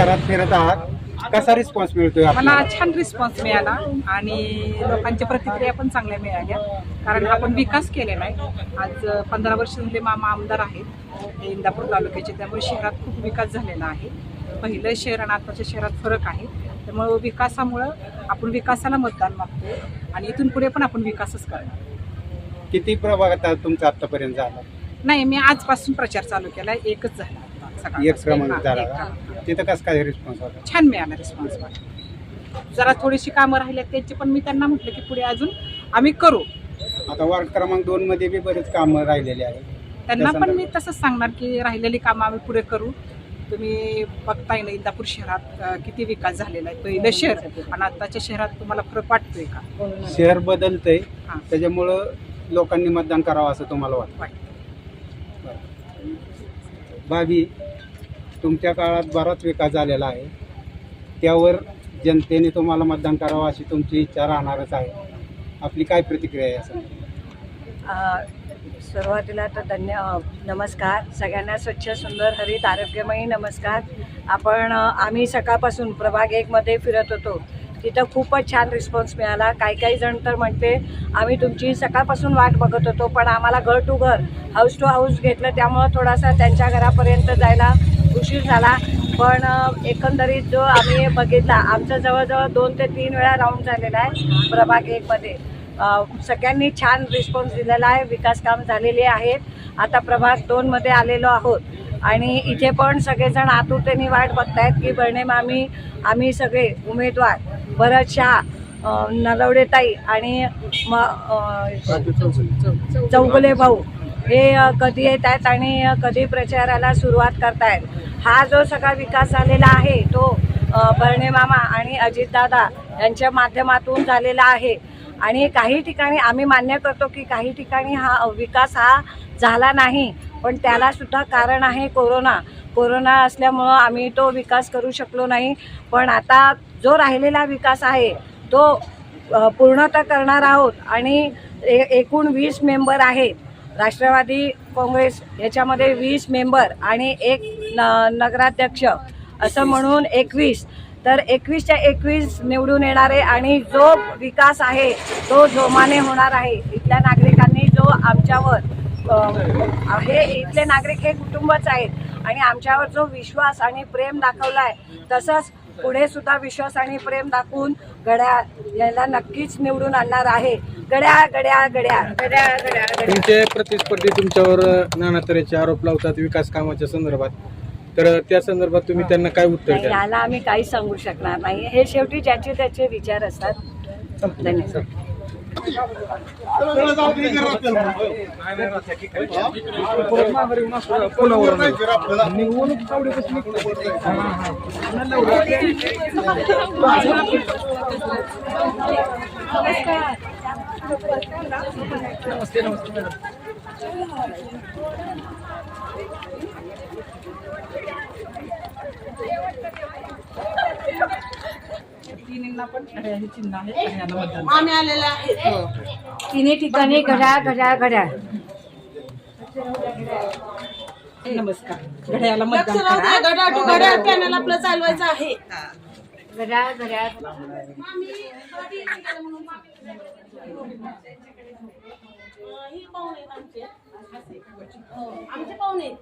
शहरात फिरत आहात. कसा रिस्पॉन्स मिळतोय मला आपल्याला छान रिस्पॉन्स मिळाला आणि लोकांच्या प्रतिक्रिया पण चांगल्या मिळाल्या. कारण आपण विकास केलेला आहे. आज पंधरा वर्ष झाले मामा आमदार आहेत. इंदापूर तालुक्याचे. त्यामुळे शहरात खूप विकास झालेला आहे. पहिलं शहर आणि आताच्या शहरात फरक आहे. त्यामुळं विकासामुळं आपण विकासाला मतदान मागतो आणि इथून पुढे पण आपण विकासच करणार. किती प्रभागात तुमचा आतापर्यंत झाला? नाही मी आजपासून प्रचार चालू केला. एकच झाला. एक क्रमांक झाला एक का? क्रमांक. तिथं कसं काय रिस्पॉन्स होता? छान मिळाला रिस्पॉन्स मला. जरा थोडीशी कामं राहिल्यात त्यांची पण मी त्यांना म्हटलं की पुढे अजून आम्ही करू. आता वार्ड क्रमांक दोन मध्ये बी बरेच कामं राहिलेली आहेत. त्यांना त्या पण मी. तसंच सांगणार की राहिलेली कामं आम्ही पुढे करू. तुम्ही बघताय ना इंदापूर शहरात अं, किती विकास झालेला आहे. पहिलं शहर आणि आताच्या शहरात तुम्हाला फरक वाटतोय का? शहर बदलतंय. हा. त्याच्यामुळं लोकांनी मतदान करावं असं तुम्हाला वाटतं. वाटतं बाबी तुमच्या काळात बराच विकास झालेला आहे. त्यावर जनतेने तुम्हाला मतदान करावं अशी तुमची इच्छा राहणारच आहे. आपली काय प्रतिक्रिया आहे असं सुरुवातीला तर धन्य नमस्कार. सगळ्यांना स्वच्छ सुंदर हरित आरोग्यमयी नमस्कार. आपण आम्ही सकाळपासून प्रभाग एकमध्ये फिरत होतो. तिथं खूपच छान रिस्पॉन्स मिळाला. काही काही जण तर म्हणते आम्ही तुमची सकाळपासून वाट बघत होतो पण आम्हाला घर टू घर हाऊस टू हाऊस घेतलं. त्यामुळं थोडासा त्यांच्या घरापर्यंत जायला उशीर झाला पण एकंदरीत जो आम्ही बघितला आमचं जवळजवळ दोन ते तीन वेळा राऊंड झालेला आहे प्रभाग एकमध्ये सगळ्यांनी छान रिस्पॉन्स दिलेला आहे विकास काम झालेले आहेत. आता प्रभाग दोनमध्ये आलेलो आहोत. आणि इथे पण सगळेजण आतुरतेने वाट बघतायत की बर्णे मामी आम्ही सगळे उमेदवार भरत शहा नलवडेताई आणि म चौगुले भाऊ. हे कधी येत आहेत आणि कधी प्रचाराला सुरुवात करतायत. हा जो सगळा विकास झालेला आहे तो अ, बर्णे मामा आणि अजितदादा यांच्या माध्यमातून झालेला आहे. आणि काही ठिकाणी आम्ही मान्य करतो की काही ठिकाणी हा विकास हा झाला नाही पण त्याला सुद्धा कारण आहे कोरोना. कोरोना असल्यामुळं आम्ही तो विकास करू शकलो नाही पण आता जो राहिलेला विकास आहे तो पूर्णतः करणार आहोत आणि ए एकूण वीस मेंबर आहेत. राष्ट्रवादी काँग्रेस याच्यामध्ये वीस मेंबर आणि एक न नगराध्यक्ष असं म्हणून एकवीस. तर एकवीसच्या एकवीस निवडून येणारे आणि जो विकास आहे तो जोमाने होणार आहे. इथल्या नागरिकांनी जो आमच्यावर आहे इथले नागरिक हे कुटुंबच आहेत. आणि आमच्यावर जो विश्वास आणि प्रेम दाखवला आहे तसंच पुढे सुद्धा विश्वास आणि प्रेम दाखवून गड्या याला नक्कीच निवडून आणणार आहे. गड्या गड्या गड्या. गड्या गड्या गड्या. तुमचे प्रतिस्पर्धी तुमच्यावर नाना तऱ्हेचे आरोप लावतात विकास कामाच्या संदर्भात. तर त्या संदर्भात तुम्ही त्यांना काय उत्तर नाही, याला आम्ही काही सांगू शकणार नाही. हे शेवटी ज्याचे त्याचे विचार असतात. धन्यवाद. नमस्ते नमस्ते मॅडम तिन्हींना पण हे चिन्ह आहे आणि यांना मतदान तिन्ही ठिकाणी घड्या घड्या घड्या नमस्कार. घड्याला मतदान लक्ष करा. घड्याळ टू घड्याळ पॅनल आपलं चालवायचं आहे. ही पाहुणे आहेत आमचे. हो, आमचे पाहुणे आहेत.